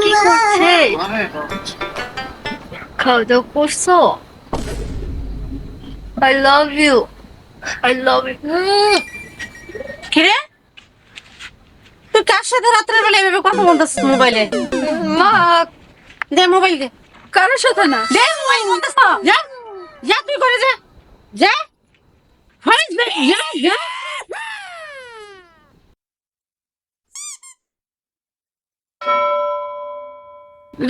কি করছে? খাওয়া দাওয়া করছ? I love you I love you কিরে? তুই কার সাথে রাত্রের বেলা এভাবে কথা বলতেছিস মোবাইলে? মা। দে মোবাইল দে। কারোর সাথে না। দে মোবাইল বলতেছ? যা যা তুই করে যা। যা। বে যা যা।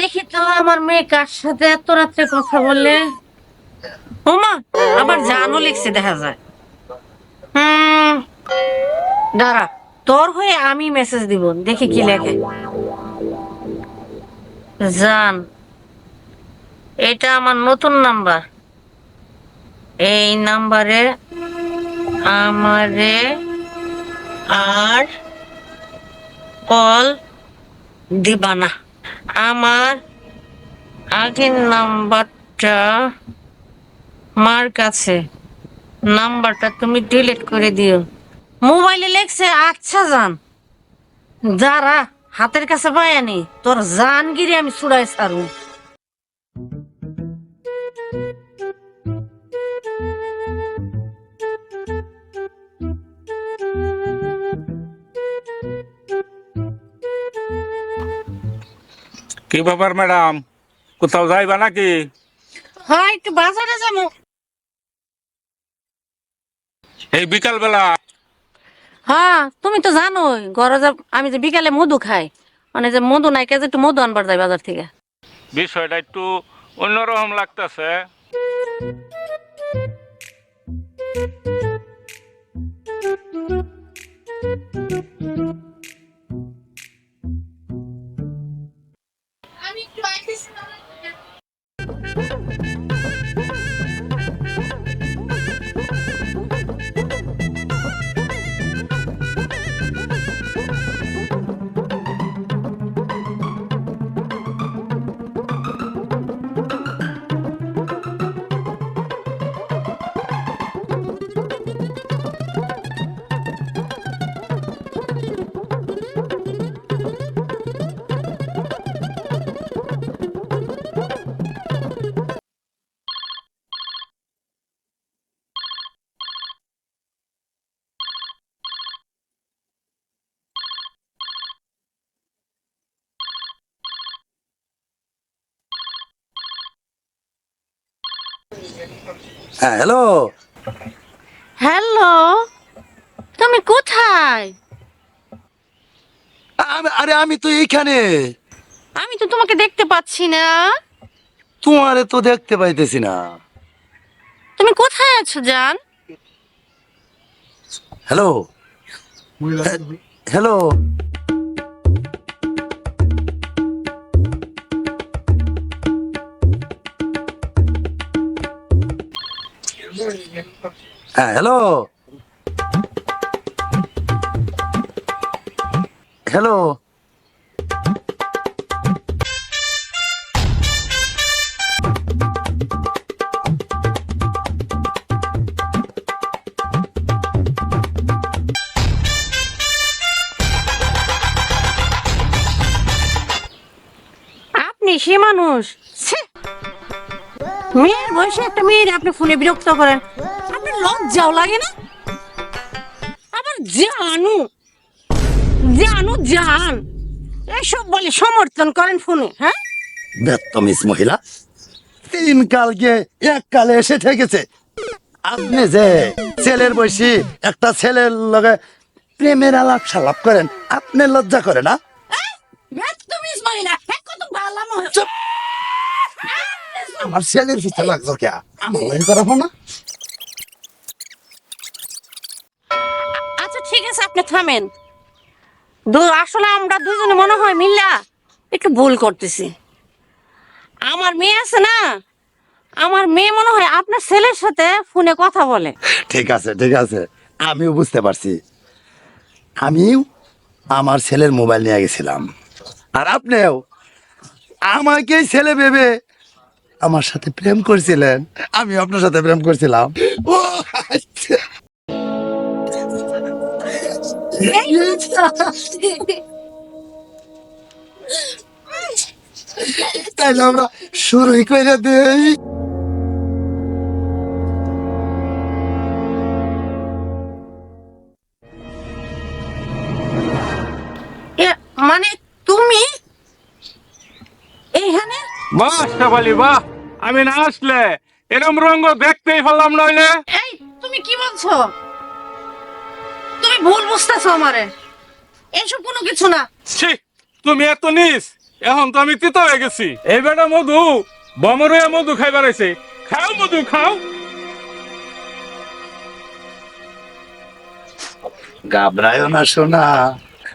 দেখি তো আমার মেয়ে কার সাথে এত রাত্রে কথা বললে ওমা, আবার জানো লিখছে, দেখা যায়। হুম, দাঁড়া, তোর হয়ে আমি মেসেজ দিব, দেখি কি লেখে। জান, এটা আমার নতুন নাম্বার। এই নাম্বারে আমারে আর কল দিবা না। আমার আগের নাম্বারটা মার কাছে। নাম্বারটা তুমি ডিলিট করে দিও। মোবাইলে লেখছে আচ্ছা জান। যারা হাতের কাছে পায়নি তোর জানগিরি আমি ছুড়াই ছাড়ু কি ব্যাপার ম্যাডাম? কোথাও যাইবা নাকি? হ্যাঁ একটু বাজারে যাব। এই বিকাল বেলা হ্যাঁ তুমি তো জানোই ঘরে যে আমি যে বিকালে মধু খাই। মানে যে মধু নাই কে যে একটু মধু আনবার যাই বাজার থেকে। বিষয়টা একটু অন্যরকম লাগতেছে। হ্যাঁ হ্যালো হ্যালো তুমি কোথায়? আমি- আরে আমি তো এইখানে। আমি তো তোমাকে দেখতে পাচ্ছি না। তোমারে তো দেখতে পাইতেছি না। তুমি কোথায় আছো জান? হ্যালো হ্যালো হ্যাঁ হ্যালো হ্যালো আপনি সে মানুষ! মেয়ের বয়সে একটা মেয়ের আপনি ফোনে বিরক্ত করেন। লজ্জাও লাগে না? আবার জানু। জানু জান। এসব বলে সমর্থন করেন ফোনে হ্যাঁ? বেত্তমিস মহিলা তিন কালকে এক কালে এসে ঠেকেছে আপনি যে ছেলের বয়সী একটা ছেলের লগে প্রেমের আলাপ সালাপ করেন আপনি লজ্জা করে না? মহিলা হ্যাঁ কত ভালো। আমার ছেলের পিছনে লাগছো কে? আমার করাবো না? ঠিক আছে, আপনি থামেন। আসলে আমরা দুজনে মনে হয় মিল্লা একটু ভুল করতেছি। আমার মেয়ে আছে না, আমার মেয়ে মনে হয় আপনার ছেলের সাথে ফোনে কথা বলে। ঠিক আছে ঠিক আছে, আমিও বুঝতে পারছি। আমিও আমার ছেলের মোবাইল নিয়ে গেছিলাম। আর আপনিও, আমাকেই ছেলে ভেবে আমার সাথে প্রেম করছিলেন আমি আপনার সাথে প্রেম করছিলাম। ও তাইলে আমরা শুরুই করে দেই। এ, মানে তুমি এইখানে বাহ শেফালি বাহ আমি না আসলে এরম রঙ্গ দেখতেই পারলাম নইলে এই তুমি কি বলছো? তুমি ভুল বুঝতেছো আমারে। এসব কোনো কিছু না। ছি তুমি এত নিস এখন তো আমি তিত হয়ে গেছি। এই বেটা মধু মধু খাও মধু খাও। না শোনা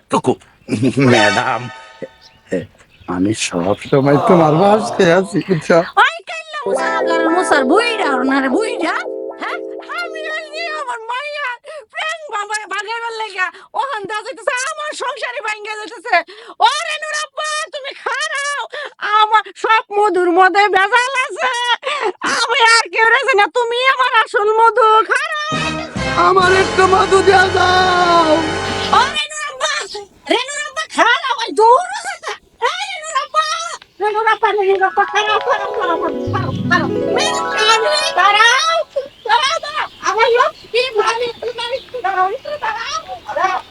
টুকু ম্যাডাম আমি সব সময় তোমার বাসকে আছি বুঝছ? ওই কাইল্লা মুসার মুসার বুইড়া ওনারে বুইড়া। দা যাইতেছে আমার সংসারে ভাঙ্গা যাইতেছে ও রেনুর তুমি খারাও। আমার সব মধুর মধ্যে ভেজাল আছে। আমি আর কেউ রেছে না তুমি আমার আসল মধু খারাও। আমার একটু মধু দেওয়া যাও ও রেনুর আব্বা রেনুর খারাও ওই দূর রেনুর আব্বা রেনুর আব্বা রেনুর আব্বা খারাও খারাও খারাও খারাও খারাও।